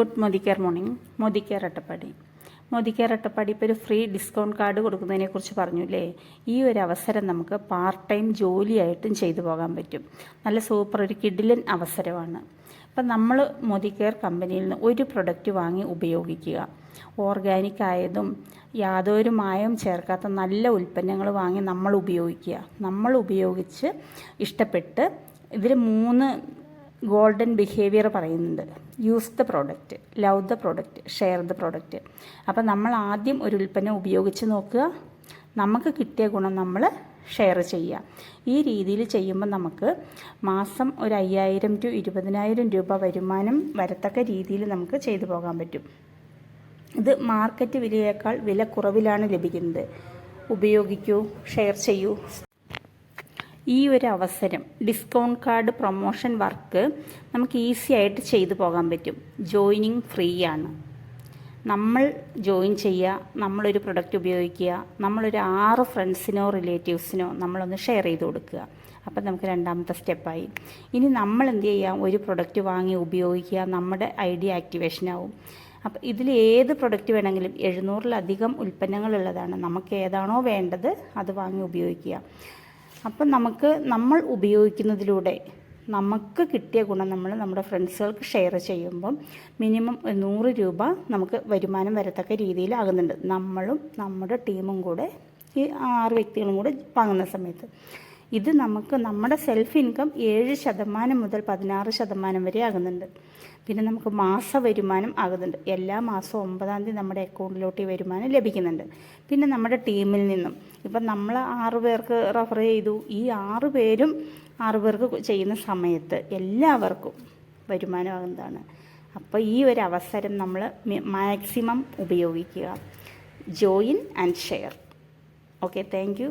Good മോദിക്കർ morning. മോദിക്കർ അട്ടപ്പാടി. മോദിക്കർ അട്ടപ്പാടി ഇപ്പോൾ ഒരു ഫ്രീ ഡിസ്കൗണ്ട് കാർഡ് കൊടുക്കുന്നതിനെ കുറിച്ച് പറഞ്ഞു അല്ലേ ഈ ഒരു അവസരം നമുക്ക് പാർട്ട് ടൈം ജോലിയായിട്ടും ചെയ്തു പോകാൻ പറ്റും. നല്ല സൂപ്പർ ഒരു കിഡിലൻ അവസരമാണ്. അപ്പം നമ്മൾ മോദിക്കെയർ കമ്പനിയിൽ നിന്ന് ഒരു പ്രൊഡക്റ്റ് വാങ്ങി ഉപയോഗിക്കുക. ഓർഗാനിക് ആയതും യാതൊരു മായം ചേർക്കാത്ത നല്ല ഉൽപ്പന്നങ്ങൾ വാങ്ങി നമ്മൾ ഉപയോഗിക്കുക. നമ്മൾ ഉപയോഗിച്ച് ഇഷ്ടപ്പെട്ട് ഇതിൽ മൂന്ന് ഗോൾഡൻ ബിഹേവിയർ പറയുന്നുണ്ട്. Use the product love the product share the product. അപ്പം നമ്മൾ ആദ്യം ഒരു ഉൽപ്പന്നം ഉപയോഗിച്ച് നോക്കുക. നമുക്ക് കിട്ടിയ ഗുണം നമ്മൾ ഷെയർ ചെയ്യുക. ഈ രീതിയിൽ ചെയ്യുമ്പോൾ നമുക്ക് മാസം ഒരു അയ്യായിരം ടു ഇരുപതിനായിരം രൂപ വരുമാനം വരത്തക്ക രീതിയിൽ നമുക്ക് ചെയ്തു പോകാൻ പറ്റും. ഇത് മാർക്കറ്റ് വിലയേക്കാൾ വില കുറവിലാണ് ലഭിക്കുന്നത്. ഉപയോഗിക്കൂ ഷെയർ ചെയ്യൂ. ഈ ഒരു അവസരം ഡിസ്കൗണ്ട് കാർഡ് പ്രൊമോഷൻ വർക്ക് നമുക്ക് ഈസി ആയിട്ട് ചെയ്തു പോകാൻ പറ്റും. ജോയിനിങ് ഫ്രീ ആണ് നമ്മൾ ജോയിൻ ചെയ്യുക നമ്മളൊരു പ്രൊഡക്റ്റ് ഉപയോഗിക്കുക നമ്മളൊരു ആറ് ഫ്രണ്ട്സിനോ റിലേറ്റീവ്സിനോ നമ്മളൊന്ന് ഷെയർ ചെയ്ത് കൊടുക്കുക. അപ്പം നമുക്ക് രണ്ടാമത്തെ സ്റ്റെപ്പായി. ഇനി നമ്മൾ എന്ത് ചെയ്യാം? ഒരു പ്രൊഡക്റ്റ് വാങ്ങി ഉപയോഗിക്കുക നമ്മുടെ ഐഡിയ ആക്ടിവേഷൻ ആവും. അപ്പം ഇതിൽ ഏത് പ്രൊഡക്റ്റ് വേണമെങ്കിലും എഴുന്നൂറിലധികം ഉൽപ്പന്നങ്ങളുള്ളതാണ്. നമുക്ക് ഏതാണോ വേണ്ടത് അത് വാങ്ങി ഉപയോഗിക്കുക. അപ്പം നമുക്ക് നമ്മൾ ഉപയോഗിക്കുന്നതിലൂടെ നമുക്ക് കിട്ടിയ ഗുണം നമ്മൾ നമ്മുടെ ഫ്രണ്ട്സുകൾക്ക് ഷെയർ ചെയ്യുമ്പം മിനിമം നൂറ് രൂപ നമുക്ക് വരുമാനം വരത്തക്ക രീതിയിലാകുന്നുണ്ട്. നമ്മളും നമ്മുടെ ടീമും കൂടെ ഈ ആറ് വ്യക്തികളും കൂടെ വാങ്ങുന്ന സമയത്ത്. ഇത് നമുക്ക് നമ്മുടെ സെൽഫ് ഇൻകം ഏഴ് ശതമാനം മുതൽ പതിനാറ് ശതമാനം വരെ ആകുന്നുണ്ട്. പിന്നെ നമുക്ക് മാസ വരുമാനം ആകുന്നുണ്ട്. എല്ലാ മാസവും ഒമ്പതാം തീയതി നമ്മുടെ അക്കൗണ്ടിലോട്ട് ഈ വരുമാനം ലഭിക്കുന്നുണ്ട്. പിന്നെ നമ്മുടെ ടീമിൽ നിന്നും. ഇപ്പം നമ്മൾ ആറ് പേർക്ക് റെഫർ ചെയ്തു. ഈ ആറ് പേരും ആറ് പേർക്ക് ചെയ്യുന്ന സമയത്ത് എല്ലാവർക്കും വരുമാനമാകുന്നതാണ് അപ്പോൾ ഈ ഒരു അവസരം നമ്മൾ മാക്സിമം ഉപയോഗിക്കുക. Join and share okay thank